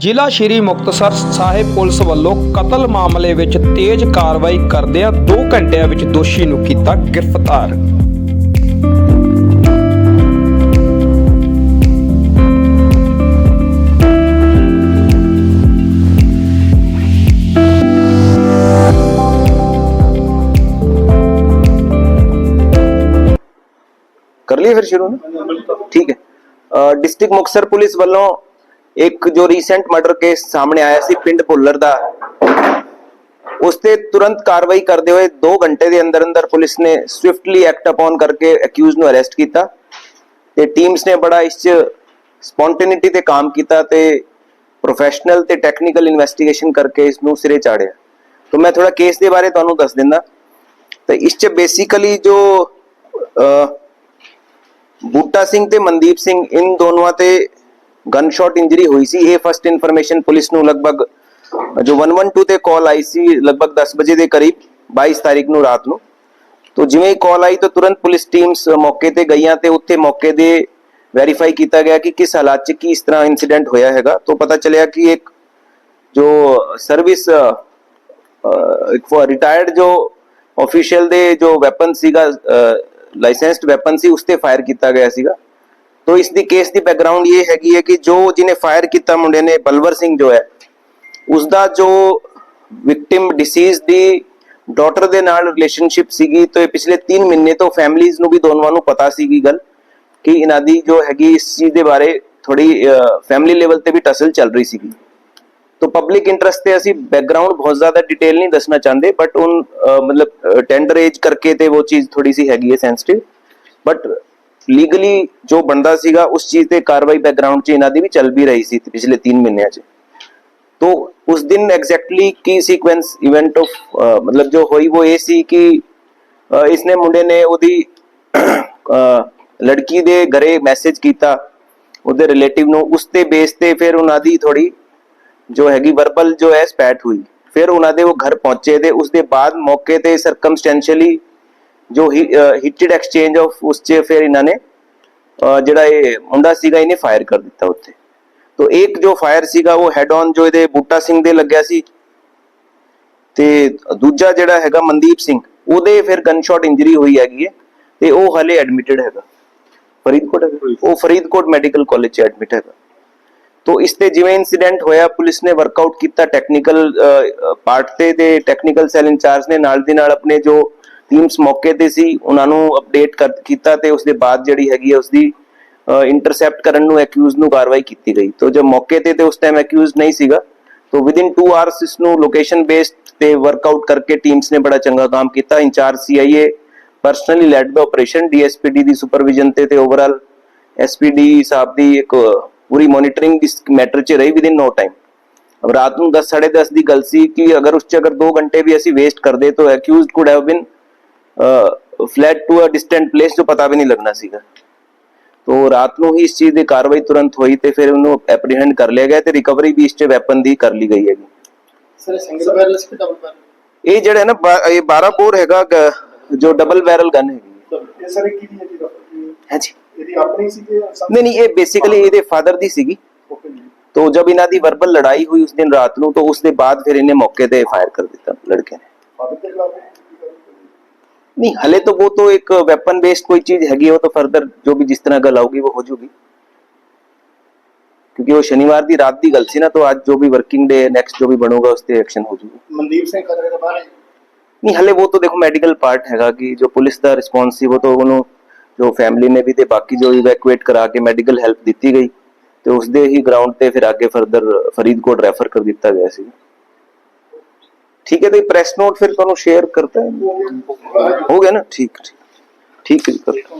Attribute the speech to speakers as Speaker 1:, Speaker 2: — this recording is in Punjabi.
Speaker 1: ਜ਼ਿਲ੍ਹਾ ਸ਼੍ਰੀ ਮੁਕਤਸਰ ਸਾਹਿਬ ਪੁਲਿਸ ਵੱਲੋਂ ਕਤਲ ਮਾਮਲੇ ਵਿੱਚ ਤੇਜ਼ ਕਾਰਵਾਈ ਕਰਦਿਆਂ 2 ਘੰਟਿਆਂ ਵਿੱਚ ਦੋਸ਼ੀ ਨੂੰ ਕੀਤਾ ਗ੍ਰਿਫਤਾਰ।
Speaker 2: ਕਰ ਲਈ ਫਿਰ ਸ਼ੁਰੂ ਨਾ? ਠੀਕ ਹੈ। ਡਿਸਟ੍ਰਿਕਟ ਮੁਕਤਸਰ ਪੁਲਿਸ ਵੱਲੋਂ ਇੱਕ ਜੋ ਰੀਸੈਂਟ ਮਰਡਰ ਕੇਸ ਸਾਹਮਣੇ ਆਇਆ ਸੀ ਪਿੰਡ ਭੁੱਲਰ ਦਾ, ਉਸ ਤੇ ਤੁਰੰਤ ਕਾਰਵਾਈ ਕਰਦੇ ਹੋਏ 2 ਘੰਟੇ ਦੇ ਅੰਦਰ ਅੰਦਰ ਪੁਲਿਸ ਨੇ ਸਵਿਫਟਲੀ ਐਕਟ ਅਪਨ ਕਰਕੇ ਅਕਿਊਜ਼ ਨੂੰ ਅਰੈਸਟ ਕੀਤਾ ਤੇ ਟੀਮਸ ਨੇ ਬੜਾ ਇਸ ਚ ਸਪੌਂਟੇਨਿਟੀ ਤੇ ਕੰਮ ਕੀਤਾ ਤੇ ਪ੍ਰੋਫੈਸ਼ਨਲ ਤੇ ਟੈਕਨੀਕਲ ਇਨਵੈਸਟੀਗੇਸ਼ਨ ਕਰਕੇ ਇਸ ਨੂੰ ਸਿਰੇ ਚਾੜਿਆ। ਤਾਂ ਮੈਂ ਥੋੜਾ ਕੇਸ ਦੇ ਬਾਰੇ ਤੁਹਾਨੂੰ ਦੱਸ ਦਿੰਦਾ। ਤੇ ਇਸ ਚ ਬੇਸਿਕਲੀ ਜੋ ਬੂਟਾ ਸਿੰਘ ਤੇ ਮਨਦੀਪ ਸਿੰਘ, ਇਨ ਦੋਨੋਂ ਤੇ ਗਨ ਸ਼ਾਟ ਇੰਜਰੀ ਹੋਈ ਸੀ। ਇਹ ਫਸਟ ਇਨਫੋਰਮੇਸ਼ਨ ਪੁਲਿਸ ਨੂੰ ਲਗਭਗ, ਜੋ 112 ਤੇ ਕਾਲ ਆਈ ਸੀ, ਲਗਭਗ 10 ਵਜੇ ਦੇ ਕਰੀਬ 22 ਤਾਰੀਖ ਨੂੰ ਰਾਤ ਨੂੰ। ਤੋਂ ਜਿਵੇਂ ਹੀ ਕਾਲ ਆਈ, ਤਾਂ ਤੁਰੰਤ ਪੁਲਿਸ ਟੀਮਸ ਮੌਕੇ ਤੇ ਗਈਆਂ ਤੇ ਉੱਥੇ ਮੌਕੇ ਦੇ ਵੈਰੀਫਾਈ ਕੀਤਾ ਗਿਆ ਕਿ ਕਿਸ ਹਾਲਾਤ 'ਚ ਕੀ ਇਸ ਤਰ੍ਹਾਂ ਇਨਸੀਡੈਂਟ ਹੋਇਆ ਹੈਗਾ। ਤੋਂ ਪਤਾ ਚੱਲਿਆ ਕਿ ਇੱਕ ਜੋ ਸਰਵਿਸ ਇੱਕ ਰਿਟਾਇਰਡ ਜੋ ਆਫੀਸ਼ੀਅਲ ਦੇ ਜੋ ਵੈਪਨ ਸੀਗਾ ਲਾਇਸੈਂਸਡ ਵੈਪਨ ਸੀ, ਉਸ ਤੇ ਫਾਇਰ ਕੀਤਾ ਗਿਆ ਸੀਗਾ। ਤੋ ਇਸ ਦੀ ਕੇਸ ਦੀ ਬੈਕਗ੍ਰਾਉਂਡ ਇਹ ਹੈਗੀ ਹੈ ਕਿ ਜੋ ਜਿਹਨੇ ਫਾਇਰ ਕੀਤਾ ਮੁੰਡੇ ਨੇ ਬਲਵਰ ਸਿੰਘ ਜੋ ਹੈ ਉਸ ਦਾ ਜੋ ਵਿਕਟਿਮ ਡਿਸੀਜ਼ ਦੀ ਡਾਟਰ ਦੇ ਨਾਲ ਰਿਲੇਸ਼ਨਸ਼ਿਪ ਸੀਗੀ ਤੇ ਪਿਛਲੇ 3 ਮਹੀਨੇ ਤੋਂ ਫੈਮਲੀਜ਼ ਨੂੰ ਵੀ ਦੋਨੋਂ ਨੂੰ ਪਤਾ ਸੀਗੀ ਗੱਲ ਕਿ ਇਹਨਾਂ ਦੀ ਜੋ ਹੈਗੀ ਇਸ ਚੀਜ਼ ਦੇ ਬਾਰੇ ਥੋੜੀ ਫੈਮਿਲੀ ਲੈਵਲ ਤੇ ਵੀ ਟਸਲ ਚੱਲ ਰਹੀ ਸੀਗੀ तो पब्लिक इंटरेस्ट ਤੇ ਅਸੀਂ ਬੈਕਗ੍ਰਾਉਂਡ ਬਹੁਤ ਜ਼ਿਆਦਾ ਡਿਟੇਲ ਨਹੀਂ ਦੱਸਣਾ ਚਾਹੁੰਦੇ ਬਟ ਉਨ ਅਹ, ਮਤਲਬ ਟੈਂਡਰ ਏਜ ਕਰਕੇ ਤੇ ਉਹ ਚੀਜ਼ ਥੋੜੀ ਸੀ ਹੈਗੀ ਹੈ ਸੈਂਸਿਟਿਵ ਬਟ ਲੀਗਲੀ ਜੋ ਬੰਦਾ ਸੀਗਾ ਉਸ ਚੀਜ਼ ਤੇ ਕਾਰਵਾਈ ਬੈਕਗ੍ਰਾਉਂਡ 'ਚ ਇਹਨਾਂ ਦੀ ਵੀ ਚੱਲ ਵੀ ਰਹੀ ਸੀ ਪਿਛਲੇ 3 ਮਹੀਨਿਆਂ 'ਚ तो उस दिन एग्जैक्टली की सीक्वेंस इवेंट ऑफ मतलब जो हुई वो ये ਸੀ ਕਿ ਅਹ, ਇਸਨੇ ਮੁੰਡੇ ਨੇ ਉਹਦੀ ਅਹ, ਲੜਕੀ ਦੇ ਘਰੇ ਮੈਸੇਜ ਕੀਤਾ ਉਹਦੇ ਰਿਲੇਟਿਵ ਨੂੰ ਉਸ ਤੇ ਬੇਸ ਤੇ ਫਿਰ ਉਹਨਾਂ ਦੀ ਥੋੜੀ ਜੋ ਹੈਗੀ ਵਰਬਲ ਜੋ ਹੈ ਸਪੈਟ ਹੋਈ ਫਿਰ ਉਹਨਾਂ ਦੇ ਉਹ ਘਰ ਪਹੁੰਚੇ ਤੇ ਉਸ ਦੇ ਬਾਅਦ ਮੌਕੇ ਤੇ ਸਰਕਮਸਟੈਂਸ਼ੀਅਲੀ ਜੋ ਹਿੱਟਡ ਐਕਸਚੇਂਜ ਆਫ ਉਸ 'ਚ ਫਿਰ ਇਹਨਾਂ ਨੇ ਜਿਹੜਾ ਇਹ ਮੁੰਡਾ ਸੀਗਾ ਇਹਨੇ ਫਾਇਰ ਕਰ ਦਿੱਤਾ ਉੱਥੇ। ਤੋ ਇੱਕ ਜੋ ਫਾਇਰ ਸੀਗਾ ਉਹ ਹੈਡ ਔਨ ਜੋ ਇਹਦੇ ਬੂਟਾ ਸਿੰਘ ਦੇ ਲੱਗਿਆ ਸੀ ਤੇ ਦੂਜਾ ਜਿਹੜਾ ਹੈਗਾ ਮਨਦੀਪ ਸਿੰਘ ਉਹਦੇ ਫਿਰ ਗਨ ਸ਼ਾਟ ਇੰਜਰੀ ਹੋਈ ਹੈਗੀ ਹੈ ਤੇ ਉਹ ਹਲੇ ਐਡਮਿਟਡ ਹੈਗਾ। ਫਰੀਦਕੋਟ? ਉਹ ਫਰੀਦਕੋਟ ਮੈਡੀਕਲ ਕਾਲਜ ਚ ਐਡਮਿਟ ਹੈਗਾ। ਤੋ ਇਸ ਤੇ ਜਿਵੇਂ ਇਨਸੀਡੈਂਟ ਹੋਇਆ ਪੁਲਿਸ ਨੇ ਵਰਕਆਊਟ ਕੀਤਾ ਟੈਕਨੀਕਲ ਪਾਰਟ ਤੇ ਤੇ ਟੈਕਨੀਕਲ ਸੈੱਲ ਇੰਚਾਰਜ ਨੇ ਨਾਲ ਦੀ ਨਾਲ ਆਪਣੇ ਜੋ ਟੀਮਸ ਮੌਕੇ ਤੇ ਸੀ, ਉਹਨਾਂ ਨੂੰ ਅਪਡੇਟ ਕੀਤਾ ਤੇ ਉਸ ਦੇ ਬਾਅਦ ਜਿਹੜੀ ਹੈਗੀ ਉਸ ਦੀ ਇੰਟਰਸੈਪਟ ਕਰਨ ਨੂੰ ਐਕਿਊਜ਼ ਨੂੰ ਕਾਰਵਾਈ ਕੀਤੀ ਗਈ। ਤੋਂ ਜਦ ਮੌਕੇ ਤੇ ਤੇ ਉਸ ਟਾਈਮ ਐਕਿਊਜ਼ ਨਹੀਂ ਸੀਗਾ, ਤੋਂ ਵਿਦ 2 ਆਵਰਸ ਇਸ ਨੂੰ ਲੋਕੇਸ਼ਨ ਬੇਸਡ ਤੇ ਵਰਕਆਊਟ ਕਰਕੇ ਟੀਮਸ ਨੇ ਬੜਾ ਚੰਗਾ ਕੰਮ ਕੀਤਾ। ਇੰਚਾਰਜ ਸੀਆਈਏ ਪਰਸਨਲੀ ਲੈਡ ਦਾ ਆਪਰੇਸ਼ਨ ਡੀਐਸਪੀਡੀ ਦੀ ਸੁਪਰਵਿਜ਼ਨ ਤੇ ਤੇ ਓਵਰਆਲ ਐਸਪੀਡੀ ਸਾਹਿਬ ਦੀ ਇੱਕ ਪੂਰੀ ਮੋਨਿਟਰਿੰਗ ਇਸ ਮੈਟਰ 'ਚ ਰਹੀ ਵਿਦਿਨ ਨੋ ਟਾਈਮ ਅਬ ਰਾਤ ਨੂੰ 10 10:30 ਦੀ ਗੱਲ ਸੀ ਕਿ ਅਗਰ ਉਸ 'ਚ ਅਗਰ 2 ਘੰਟੇ ਵੀ ਅਸੀਂ ਵੇਸਟ ਕਰਦੇ, ਤਾਂ accused could have been fled to a distant place ਜੋ ਪਤਾ ਵੀ ਨਹੀਂ ਲੱਗਣਾ ਸੀਗਾ। ਤੋ ਰਾਤ ਨੂੰ ਹੀ ਇਸ ਚੀਜ਼ ਦੀ ਕਾਰਵਾਈ ਤੁਰੰਤ ਹੋਈ ਤੇ ਫਿਰ ਉਹਨੂੰ ਐਪਰੀਹੈਂਡ ਕਰ ਲਿਆ ਗਿਆ ਤੇ ਰਿਕਵਰੀ ਵੀ ਇਸ ਤੇ ਵੈਪਨ ਦੀ ਕਰ ਲਈ ਗਈ ਹੈਗੀ।
Speaker 3: ਸਰ ਸਿੰਗਲ ਬੈਰਲ ਸੀ ਡਬਲ ਬੈਰਲ
Speaker 2: ਇਹ ਜਿਹੜਾ ਨਾ ਇਹ 12 ਬੋਰ ਹੈਗਾ ਜੋ ਡਬਲ ਬੈਰਲ ਗਨ ਹੈਗੀ।
Speaker 3: ਇਹ ਸਰ ਕੀ ਹੈ ਜੀ।
Speaker 2: ਹਾਂਜੀ
Speaker 3: ਇਹਦੀ ਆਪਣੀ ਸੀ ਕਿ
Speaker 2: ਨਹੀਂ ਨਹੀਂ ਇਹ ਬੇਸਿਕਲੀ ਇਹਦੇ ਫਾਦਰ ਦੀ ਸੀਗੀ। ਤੋ ਜਦ ਇਹਨਾਂ ਦੀ ਵਰਬਲ ਲੜਾਈ ਹੋਈ ਉਸ ਦਿਨ ਰਾਤ ਨੂੰ ਤੋ ਉਸ ਦੇ ਬਾਅਦ ਫਿਰ ਇਹਨੇ ਮੌਕੇ ਤੇ ਫਾਇਰ ਕਰ ਦਿੱਤਾ ਲੜਕੇ ਨੇ। ਨਹੀਂ ਹਲੇ ਤਾਂ ਉਹ ਤੋਂ ਇੱਕ ਵੈਪਨ ਬੇਸਡ ਕੋਈ ਚੀਜ਼ ਹੈਗੀ ਉਹ ਤਾਂ ਫਰਦਰ ਜੋ ਵੀ ਜਿਸ ਤਰ੍ਹਾਂ ਗੱਲ ਆਊਗੀ ਉਹ ਹੋ ਜੂਗੀ ਕਿਉਂਕਿ ਉਹ ਸ਼ਨੀਵਾਰ ਦੀ ਰਾਤ ਦੀ ਗੱਲ ਸੀ ਨਾ ਤਾਂ ਅੱਜ ਜੋ ਵੀ ਵਰਕਿੰਗ ਡੇ ਨੈਕਸਟ ਜੋ ਵੀ ਬਣੂਗਾ ਉਸ ਤੇ ਐਕਸ਼ਨ ਹੋ ਜੂਗੀ
Speaker 3: ਮਨਦੀਪ ਸਿੰਘ ਕਦਰੇ ਦਾ ਬਾਹਰ ਹੈ
Speaker 2: ਨਹੀਂ ਹਲੇ ਉਹ ਤਾਂ ਦੇਖੋ ਮੈਡੀਕਲ ਪਾਰਟ ਹੈਗਾ ਕਿ ਜੋ ਪੁਲਿਸ ਦਾ ਰਿਸਪੌਂਸ ਸੀ ਉਹ ਤਾਂ ਉਹਨੂੰ ਜੋ ਫੈਮਿਲੀ ਨੇ ਵੀ ਤੇ ਬਾਕੀ ਜੋ ਇਵੈਕੂਏਟ ਕਰਾ ਕੇ ਮੈਡੀਕਲ ਹੈਲਪ ਦਿੱਤੀ ਗਈ ਤੇ ਉਸ ਦੇ ਹੀ ਗਰਾਊਂਡ ਤੇ ਫਿਰ ਅੱਗੇ ਫਰਦਰ ਫਰੀਦਕੋਟ ਰੈਫਰ ਕਰ ਦਿੱਤਾ ਗਿਆ ਸੀ। ਠੀਕ ਹੈ ਤੇ ਪ੍ਰੈਸ ਨੋਟ ਫਿਰ ਤੁਹਾਨੂੰ ਸ਼ੇਅਰ ਕਰਤਾ ਹੋ। ਗਿਆ ਨਾ? ਠੀਕ ਠੀਕ ਠੀਕ ਹੈ ਜੀ, ਕਰਤਾ।